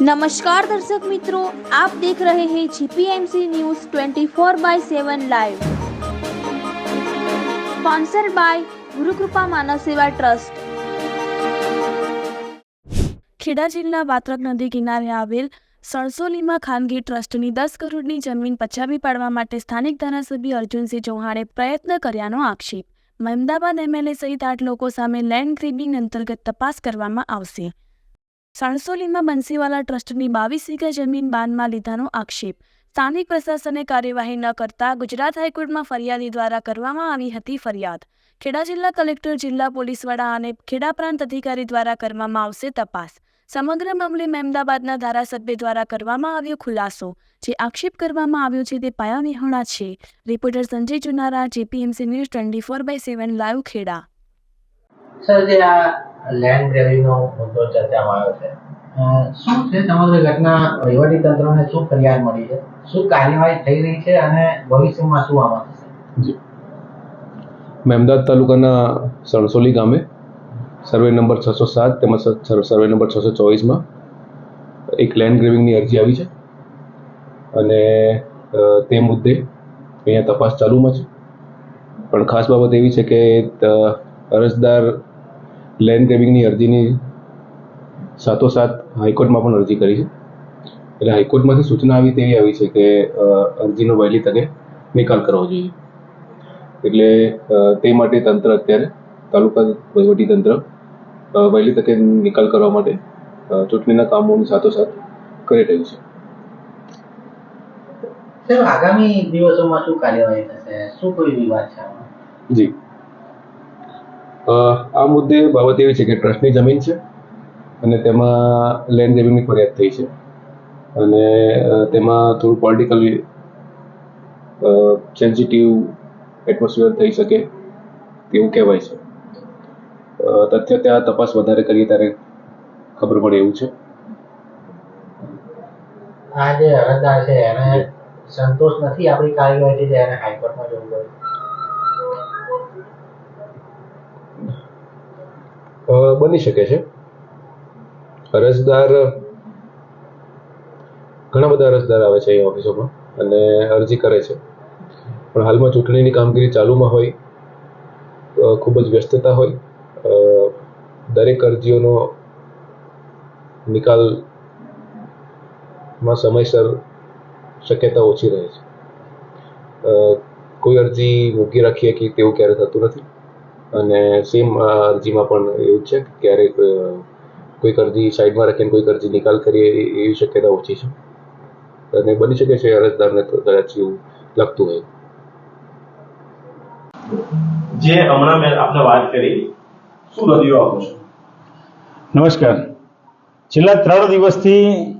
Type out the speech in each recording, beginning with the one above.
નમસ્કાર દર્શક મિત્રો, આપ દેખ રહે હે GPMC news 24 by seven live. Sponsor by Gurukrupa Manav Seva trust. Kheda જિલ્લા વાત્રક નદી કિનારે આવેલ સરસોલીમાં ખાનગી ટ્રસ્ટની દસ કરોડની જમીન પચાવી પાડવા માટે સ્થાનિક ધારાસભ્ય અર્જુનસિંહ ચૌહાણે પ્રયત્ન કર્યાનો આક્ષેપ. મહેમદાબાદ એમએલએ સહિત આઠ લોકો સામે લેન્ડ ગ્રેબિંગ અંતર્ગત તપાસ કરવામાં આવશે. સણસોલીમાં બંસીવાલા ટ્રસ્ટની બાવીસ વીઘા જમીન બાનમાં લીધાનો આક્ષેપ. સ્થાનિક પ્રશાસને કાર્યવાહી ન કરતા ગુજરાત હાઈકોર્ટમાં ફરિયાદી દ્વારા કરવામાં આવી હતી ફરિયાદ. ખેડા જિલ્લા કલેક્ટર, જિલ્લા પોલીસ વડા અને ખેડા પ્રાંત અધિકારી દ્વારા કરવામાં આવશે તપાસ. સમગ્ર મામલે મહેમદાબાદના ધારાસભ્ય દ્વારા કરવામાં આવ્યો ખુલાસો. જે આક્ષેપ કરવામાં આવ્યો છે તે પાયાવિહોણા છે. Reporter Sanjay Chunara, JPMC news twenty four by seven, live Kheda. Land ગ્રેબિંગનો મુદ્દો ચર્ચામાં આવ્યો છે. શું છે સમગ્ર ઘટના વહીવટી તંત્રને શું ફરિયાદ મળી છે? શું કાર્યવાહી થઈ રહી છે અને ભવિષ્યમાં શું આમાં થશે? જી. મહેમદાદ તાલુકાના સણસોલી ગામે સર્વે નંબર છસો સાત તેમજ સર્વે નંબર છસો ચોવીસમાં એક લેન્ડ ગ્રેવિંગની અરજી આવી છે. અને તે મુદ્દે અહીંયા તપાસ ચાલુમાં છે. પણ ખાસ બાબત એવી છે કે અરજદાર લેન્ડ ગ્રેવિંગની અરજીની સાથોસાથ હાઈકોર્ટમાં પણ અરજી કરી છે. એટલે હાઈકોર્ટમાંથી સૂચના આવી તેવી આવી છે કે અરજીનો વહેલી તકે નિકાલ કરવો જોઈએ. એટલે તે માટે તંત્ર અત્યારે તાલુકા વહીવટી તંત્ર વહેલી તકે નિકાલ કરવા માટે ચૂંટણીના કામોની સાથોસાથ કરી રહ્યું છે. સર આગામી દિવસોમાં શું કાર્યવાહી થશે? શું કોઈ વિવાદ છે જી. આ મુદ્દે બાબત એવી છે કે ટ્રસ્ટની જમીન છે અને તેમાં લેન્ડ ગ્રેબિંગની ફરિયાદ થઈ છે. અને તેમાં થોડું પોલિટિકલ સેન્સિટિવ એટમોસ્ફિયર થઈ શકે તેવું કહેવાય છે. તથ્ય ત્યાં તપાસ વધારે કરીએ ત્યારે ખબર પડે એવું છે. આ જે અરજદાર છે, એને સંતોષ નથી આપણી કાર્યવાહીથી એને હાઈકોર્ટમાં જવું પડ્યું બની શકે છે. અરજદાર, ઘણા બધા અરજદાર આવે છે અહીં ઓફિસોમાં અને અરજી કરે છે. પણ હાલમાં ચૂંટણીની કામગીરી ચાલુમાં હોય ખૂબ જ વ્યસ્તતા હોય દરેક અરજીઓનો નિકાલમાં સમયસર શક્યતા ઓછી રહે છે. કોઈ અરજી મૂકી રાખીએ કે તેવું ક્યારે થતું નથી? અને સેમ અરજીમાં પણ એવું છે કે ક્યારેક કોઈક અરજી સાઈડમાં રાખીને કોઈક અરજી નિકાલ કરીએ એ- એવી શક્યતા ઓછી છે. અને બની શકે છે અરજદારને કદાચ એવું લાગતું હોય. જે હમણાં મેં આપને વાત કરી શું નદીઓ આપો છો? નમસ્કાર. છેલ્લા ત્રણ દિવસથી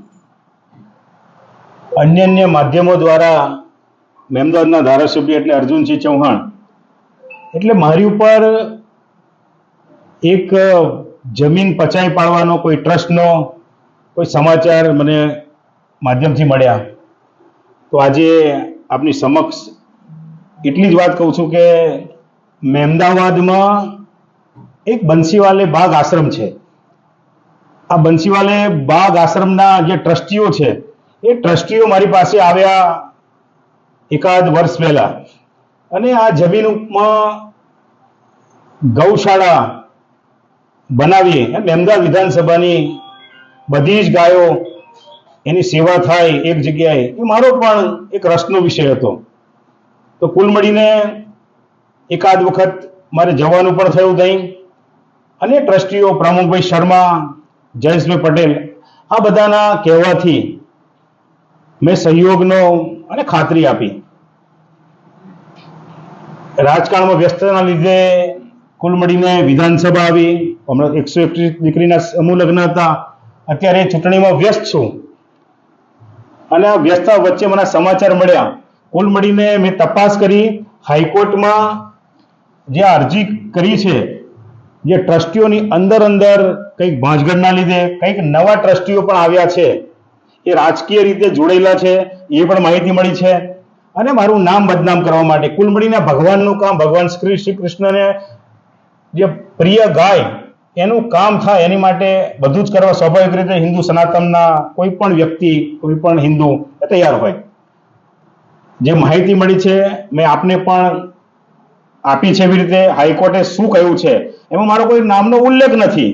અન્ય અન્ય માધ્યમો દ્વારા મેમદાદના ધારાસભ્ય એટલે અર્જુનસિંહ ચૌહાણ એટલે મારી ઉપર એક જમીન પચાવી પાડવાનો કોઈ ટ્રસ્ટનો કોઈ સમાચાર મને માધ્યમથી મળ્યા. તો આજે આપની સમક્ષ એટલી જ વાત કહું છું કે મહેમદાવાદમાં એક બંસીવાલે બાગ આશ્રમ છે. આ બંસીવાલે બાગ આશ્રમના જે ટ્રસ્ટીઓ છે, એ ટ્રસ્ટીઓ મારી પાસે આવ્યા એકાદ વર્ષ પહેલા. અને આ જમીનમાં ગૌશાળા બનાવીએ, એમ અમદાવાદ વિધાનસભાની બધી જ ગાયો એની સેવા થાય એક જગ્યાએ, એ મારો પણ એક રસનો વિષય હતો. તો કુલ મળીને એકાદ વખત મારે જવાનું પણ થયું ત્યાં અને ટ્રસ્ટીઓ પ્રમુખભાઈ શર્મા, જયેશભાઈ પટેલ, આ બધાના કહેવાથી મેં સહયોગનો અને ખાતરી આપી. રાજકારણમાં વ્યસ્તના લીધે કુલ મળીને વિધાનસભા આવી. હમણાં એકસો એકત્રીસ દીકરીના સમૂહ લગ્ન હતા. અત્યારે ચૂંટણીમાં વ્યસ્ત છું. અને આ વ્યસ્તતા વચ્ચે મને સમાચાર મળ્યા. કુલ મળીને મેં તપાસ કરી. હાઈકોર્ટમાં જે અરજી કરી છે, જે ટ્રસ્ટીઓની અંદર અંદર કંઈક ભાંજગઢના લીધે કંઈક નવા ટ્રસ્ટીઓ પણ આવ્યા છે. એ રાજકીય રીતે જોડાયેલા છે. એ પણ માહિતી મળી છે. અને મારું નામ બદનામ કરવા માટે કુલ મળીને ભગવાનનું કામ, ભગવાન શ્રી શ્રી કૃષ્ણને જે પ્રિય ગાય, એનું કામ થાય એની માટે બધું જ કરવા સ્વાભાવિક રીતે હિન્દુ સનાતનના કોઈ પણ વ્યક્તિ, કોઈ પણ હિન્દુ તૈયાર હોય. જે માહિતી મળી છે, મેં આપને પણ આપી છે એવી રીતે હાઈકોર્ટે શું કહ્યું છે, એમાં મારો કોઈ નામનો ઉલ્લેખ નથી.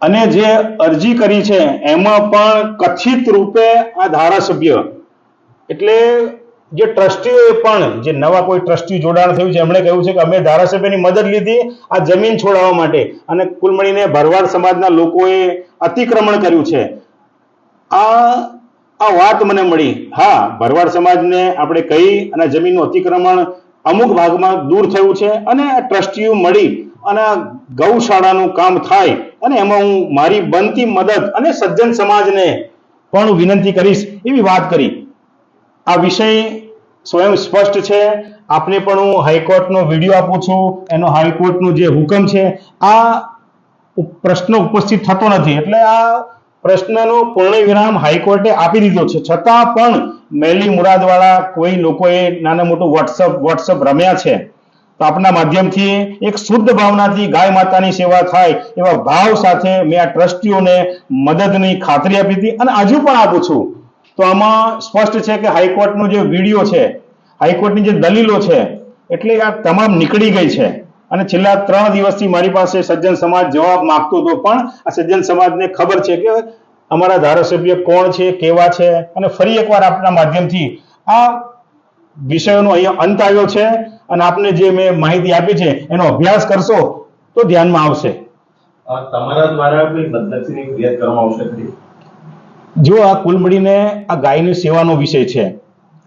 અને જે અરજી કરી છે, એમાં પણ કથિત રૂપે આ ધારાસભ્ય, એટલે જે ટ્રસ્ટીઓએ પણ, જે નવા કોઈ ટ્રસ્ટી જોડાણ થયું છે, એમણે કહ્યું છે કે અમે ધારાસભ્યની મદદ લીધી આ જમીન છોડાવવા માટે. અને કુલ મળીને ભરવાડ સમાજના લોકોએ અતિક્રમણ કર્યું છે. આ આ વાત મને મળી. હા, ભરવાડ સમાજને આપણે કહી અને જમીનનું અતિક્રમણ અમુક ભાગમાં દૂર થયું છે અને ટ્રસ્ટીઓ મળી અને ગૌશાળાનું કામ થાય અને એમાં હું મારી બનતી મદદ અને સજ્જન સમાજને પણ હું વિનંતી કરીશ એવી વાત કરી. આ વિષય સ્વયં સ્પષ્ટ છે. આપને પણ હું હાઈકોર્ટનો વીડિયો આપું છું. એનો હાઈકોર્ટનો જે હુકમ છે, આ પ્રશ્ન ઉપસ્થિત થતો નથી. એટલે આ પ્રશ્નનો પૂર્ણ વિરામ હાઈકોર્ટે આપી દીધો છે. છતાં પણ મેલી મુરાદવાળા કોઈ લોકોએ નાના મોટું વોટ્સઅપ વોટ્સઅપ રમ્યા છે. તો આપના માધ્યમથી એક શુદ્ધ ભાવનાથી ગાય માતાની સેવા થાય એવા ભાવ સાથે મેં આ ટ્રસ્ટીઓને મદદની ખાતરી આપી હતી અને હજુ પણ આપું છું. તો આમાં સ્પષ્ટ છે કે હાઈકોર્ટનો જે વીડિયો છે, હાઈકોર્ટની જે દલીલો છે, એટલે આ તમામ નીકળી ગઈ છે. અને છેલ્લા ત્રણ દિવસથી મારી પાસે સજ્જન સમાજ જવાબ માંગતો હતો, પણ આ સજ્જન સમાજને ખબર છે કે અમારા ધારાસભ્ય કોણ છે, કેવા છે? અને ફરી એકવાર આપના માધ્યમથી આ વિષયોનો અહીંયા અંત આવ્યો છે અને આપને જે મેં માહિતી આપી છે, એનો અભ્યાસ કરશો તો ધ્યાનમાં આવશે. તમારા દ્વારા કોઈ બદનક્ષીની કરવામાં આવશે જો આ કુલ મળીને આ ગાયની સેવાનો વિષય છે,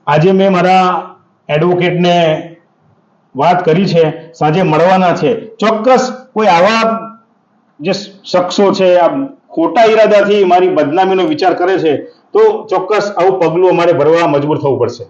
આજે મેં મારા એડવોકેટને વાત કરી છે, સાંજે મળવાના છે. ચોક્કસ કોઈ આવા જે શખ્સો છે, આ ખોટા ઈરાદાથી મારી બદનામીનો વિચાર કરે છે, તો ચોક્કસ આવું પગલું અમારે ભરવા મજબૂર થવું પડશે.